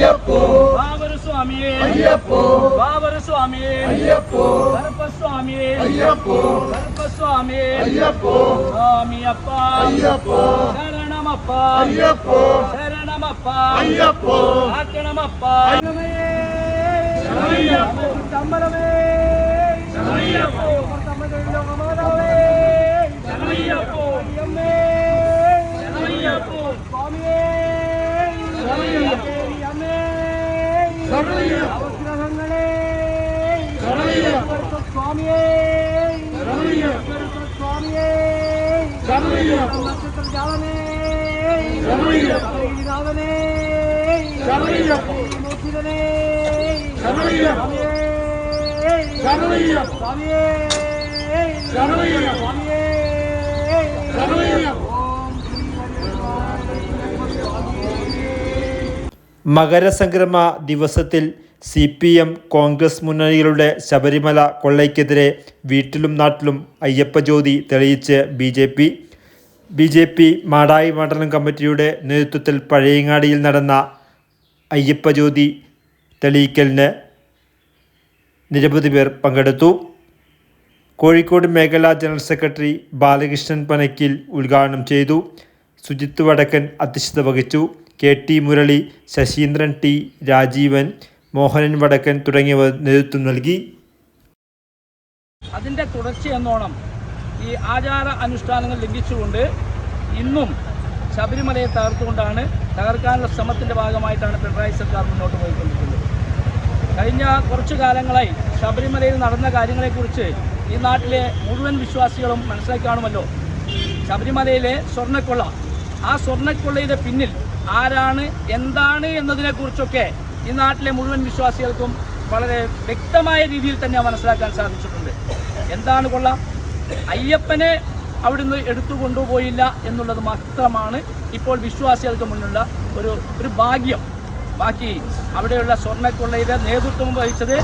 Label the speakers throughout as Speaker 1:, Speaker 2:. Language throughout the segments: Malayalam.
Speaker 1: ஐயப்போ.
Speaker 2: பாவர
Speaker 1: சுவாமியே
Speaker 2: ஐயப்போ.
Speaker 1: பாவர
Speaker 2: சுவாமியே
Speaker 1: ஐயப்போ.
Speaker 2: கருப்ப
Speaker 1: அவசரங்களே
Speaker 2: சுவாமியே
Speaker 1: சுவாமியே
Speaker 2: ஜாவனே
Speaker 1: ஜாவனே
Speaker 2: நோக்கிதனே
Speaker 1: சுவாமியே
Speaker 2: சுவாமியே சுவாமியே.
Speaker 3: മകരസംക്രമ ദിവസത്തിൽ സി പി എം കോൺഗ്രസ് മുന്നണികളുടെ ശബരിമല കൊള്ളയ്ക്കെതിരെ വീട്ടിലും നാട്ടിലും അയ്യപ്പജ്യോതി തെളിയിച്ച് B J P. B J P Madayi മണ്ഡലം കമ്മിറ്റിയുടെ നേതൃത്വത്തിൽ പഴയങ്ങാടിയിൽ നടന്ന അയ്യപ്പജ്യോതി തെളിയിക്കലിന് നിരവധി പേർ പങ്കെടുത്തു. കോഴിക്കോട് മേഖലാ ജനറൽ സെക്രട്ടറി ബാലകൃഷ്ണൻ പനക്കിൽ ഉദ്ഘാടനം ചെയ്തു. സുജിത്ത് വടക്കൻ അധ്യക്ഷത വഹിച്ചു. K T Murali Saseendran T Rajeevan Mohanan Vadakkan തുടങ്ങിയവർ നേതൃത്വം നൽകി.
Speaker 2: അതിന്റെ തുടർച്ചയെന്നോണം ഈ ആചാര അനുഷ്ഠാനങ്ങൾ ലംഘിച്ചുകൊണ്ട് ഇന്നും ശബരിമലയെ തകർത്തുകൊണ്ടാണ് തകർക്കാനുള്ള ശ്രമത്തിന്റെ ഭാഗമായിട്ടാണ് പിണറായി സർക്കാർ മുന്നോട്ട് പോയിക്കൊണ്ടിരിക്കുന്നത്. കഴിഞ്ഞ കുറച്ചു കാലങ്ങളായി ശബരിമലയിൽ നടന്ന കാര്യങ്ങളെക്കുറിച്ച് ഈ നാട്ടിലെ മുഴുവൻ വിശ്വാസികളും മനസ്സിലാക്കി കാണുമല്ലോ. ശബരിമലയിലെ സ്വർണക്കൊള്ള ആ സ്വർണക്കൊള്ളയുടെ പിന്നിൽ ആരാണ് എന്താണ് എന്നതിനെക്കുറിച്ചൊക്കെ ഈ നാട്ടിലെ മുഴുവൻ വിശ്വാസികൾക്കും വളരെ വ്യക്തമായ രീതിയിൽ തന്നെ മനസ്സിലാക്കാൻ സാധിച്ചിട്ടുണ്ട്. എന്താണ് കൊള്ള? അയ്യപ്പനെ അവിടുന്ന് എടുത്തു കൊണ്ടുപോയില്ല എന്നുള്ളത് മാത്രമാണ് ഇപ്പോൾ വിശ്വാസികൾക്ക് മുന്നിലുള്ള ഒരു ഒരു ഭാഗ്യം. ബാക്കി അവിടെയുള്ള സ്വർണക്കൊള്ളയുടെ നേതൃത്വം വഹിച്ചത്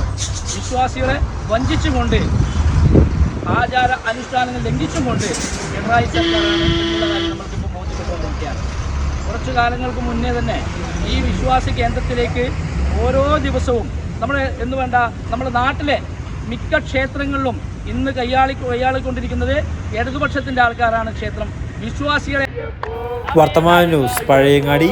Speaker 2: വിശ്വാസികളെ വഞ്ചിച്ചുകൊണ്ട് ആചാര അനുഷ്ഠാനങ്ങൾ ലംഘിച്ചുകൊണ്ട് പിണറായി സർക്കാരാണ് എന്നുള്ള കാര്യം നമ്മൾക്കിപ്പോൾ ബോധ്യപ്പെട്ടുകൊണ്ടിരിക്കുകയാണ് കുറച്ചു കാലങ്ങൾക്ക് മുന്നേ തന്നെ ഈ വിശ്വാസി കേന്ദ്രത്തിലേക്ക് ഓരോ ദിവസവും നമ്മൾ എന്ന് വേണ്ട നമ്മുടെ നാട്ടിലെ മിക്ക ക്ഷേത്രങ്ങളിലും ഇന്ന് കയ്യാളി കയ്യാളിക്കൊണ്ടിരിക്കുന്നത് ഇടതുപക്ഷത്തിന്റെ ആൾക്കാരാണ് ക്ഷേത്രം. വിശ്വാസികളെ
Speaker 3: വർത്തമാന ന്യൂസ് പഴയങ്ങാടി.